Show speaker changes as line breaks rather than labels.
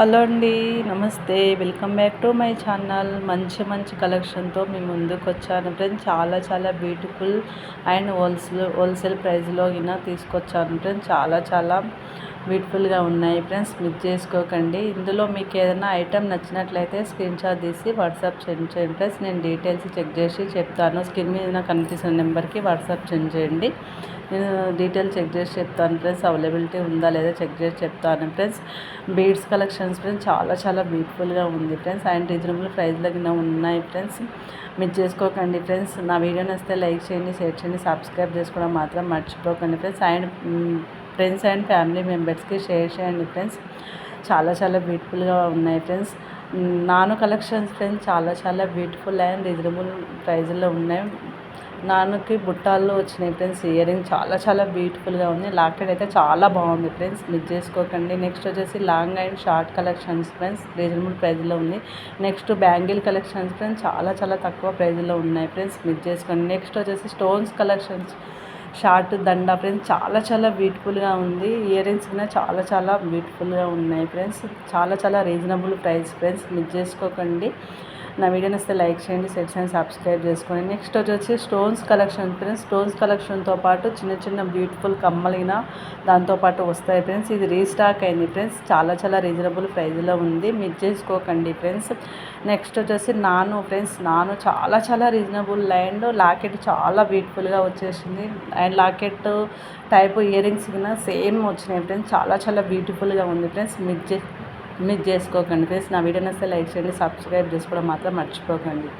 hello అండి నమస్తే welcome back to my channel మంచి మంచి కలెక్షన్తో మేము ముందుకు వచ్చాను ఫ్రెండ్స్ చాలా చాలా బ్యూటిఫుల్ అండ్ హోల్సేల్ హోల్సేల్ ప్రైస్లో అయినా తీసుకొచ్చాను ఫ్రెండ్స్ చాలా చాలా బ్యూటిఫుల్గా ఉన్నాయి ఫ్రెండ్స్ మిక్ చేసుకోకండి ఇందులో మీకు ఏదైనా ఐటెం నచ్చినట్లయితే స్క్రీన్ షాట్ తీసి వాట్సాప్ సెండ్ చేయండి ఫ్రెండ్స్ నేను డీటెయిల్స్ చెక్ చేసి చెప్తాను స్క్రీన్ మీద నాకు కనిపిస్తున్న నెంబర్కి వాట్సాప్ సెండ్ చేయండి నేను డీటెయిల్స్ చెక్ చేసి చెప్తాను ఫ్రెండ్స్ అవైలబిలిటీ ఉందా లేదా చెక్ చేసి చెప్తాను ఫ్రెండ్స్ బీడ్స్ కలెక్షన్స్ ఫ్రెండ్స్ చాలా చాలా బ్యూటిఫుల్గా ఉంది ఫ్రెండ్స్ అండ్ రీజనబుల్ ప్రైజ్ దగ్గర ఉన్నాయి ఫ్రెండ్స్ మీరు చేసుకోకండి ఫ్రెండ్స్ నా వీడియో నచ్చితే లైక్ చేయండి షేర్ చేయండి సబ్స్క్రైబ్ చేసుకోవడం మాత్రం మర్చిపోకండి friends and friends and family మెంబర్స్కి షేర్ చేయండి ఫ్రెండ్స్ చాలా చాలా బ్యూటిఫుల్గా ఉన్నాయి ఫ్రెండ్స్ నాను కలెక్షన్స్ ఫ్రెండ్స్ చాలా చాలా బ్యూటిఫుల్ అండ్ రీజనబుల్ ప్రైజ్లో ఉన్నాయి నాన్నకి బుట్టాల్లో వచ్చినాయి ఫ్రెండ్స్ ఇయర్ రింగ్ చాలా చాలా బ్యూటిఫుల్గా ఉంది లాకెట్ అయితే చాలా బాగుంది ఫ్రెండ్స్ మిస్ చేసుకోకండి నెక్స్ట్ వచ్చేసి long and short collections friends reasonable ప్రైజ్లో ఉంది నెక్స్ట్ బ్యాంగిల్ కలెక్షన్స్ ఫ్రెండ్స్ చాలా చాలా తక్కువ ప్రైజ్లో ఉన్నాయి ఫ్రెండ్స్ మిస్ చేసుకోండి నెక్స్ట్ వచ్చేసి స్టోన్స్ కలెక్షన్స్ షార్ట్ దండ ఫ్రెండ్స్ చాలా చాలా బ్యూటిఫుల్గా ఉంది ఇయర్ రింగ్స్ కూడా చాలా చాలా బ్యూటిఫుల్గా ఉన్నాయి ఫ్రెండ్స్ చాలా చాలా రీజనబుల్ ప్రైస్ ఫ్రెండ్స్ మిస్ చేసుకోకండి నా వీడియోని వస్తే లైక్ చేయండి సెట్స్ అండ్ సబ్స్క్రైబ్ చేసుకోండి నెక్స్ట్ వచ్చేసి స్టోన్స్ కలెక్షన్ ఫ్రెండ్స్ స్టోన్స్ కలెక్షన్తో పాటు చిన్న చిన్న బ్యూటిఫుల్ కమ్మలిన దాంతోపాటు వస్తాయి ఫ్రెండ్స్ ఇది రీస్టాక్ అయింది ఫ్రెండ్స్ చాలా చాలా రీజనబుల్ ప్రైజ్లో ఉంది మిస్ చేసుకోకండి ఫ్రెండ్స్ నెక్స్ట్ వచ్చేసి నాను ఫ్రెండ్స్ నాను చాలా చాలా రీజనబుల్ అండ్ లాకెట్ చాలా బ్యూటిఫుల్గా వచ్చేసింది and locket type earrings same వచ్చినాయి ఫ్రెండ్స్ చాలా చాలా బ్యూటిఫుల్గా ఉంది ఫ్రెండ్స్ మిర్చి మిస్ చేసుకోకండి ఫ్రెండ్స్ నా వీడియో నచ్చితే లైక్ చేయండి సబ్స్క్రైబ్ చేసుకోవడం మాత్రం మర్చిపోకండి